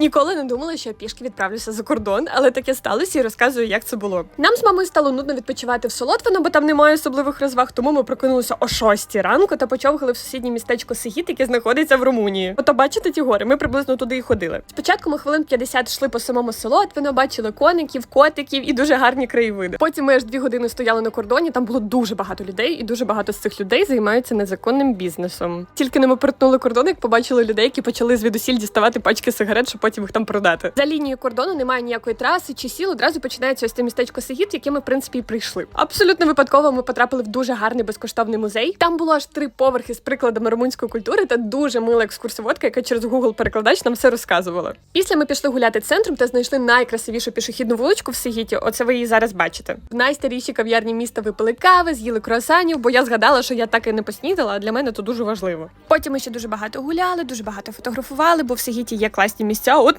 Ніколи не думала, що я пішки відправлюся за кордон, але таке сталося і розказую, як це було. Нам з мамою стало нудно відпочивати в Солотвино, бо там немає особливих розваг, тому ми прокинулися о 6 ранку та почовгали в сусіднє містечко Сигіт, яке знаходиться в Румунії. Ото бачите ті гори, ми приблизно туди і ходили. Спочатку ми хвилин 50 йшли по самому Солотвино, бачили коників, котиків і дуже гарні краєвиди. Потім ми аж дві години стояли на кордоні. Там було дуже багато людей, і дуже багато з цих людей займаються незаконним бізнесом. Тільки не ми перетнули кордон, як побачили людей, які почали звідусіль діставати пачки сигарет, щоб потім їх там продати. За лінією кордону немає ніякої траси чи сіл. Одразу починається ось це містечко Сигіт, яке ми в принципі і прийшли. Абсолютно випадково ми потрапили в дуже гарний безкоштовний музей. Там було аж три поверхи з прикладами румунської культури та дуже мила екскурсоводка, яка через Google перекладач нам все розказувала. Після ми пішли гуляти центром та знайшли найкрасивішу пішохідну вуличку в Сигіті. Оце ви її зараз бачите. В найстарішій кав'ярні міста випили кави, з'їли круасанів, бо я згадала, що я так і не поснідала, а для мене то дуже важливо. Потім ми ще дуже багато гуляли, дуже багато фотографували, бо в Сигіті є класні місця,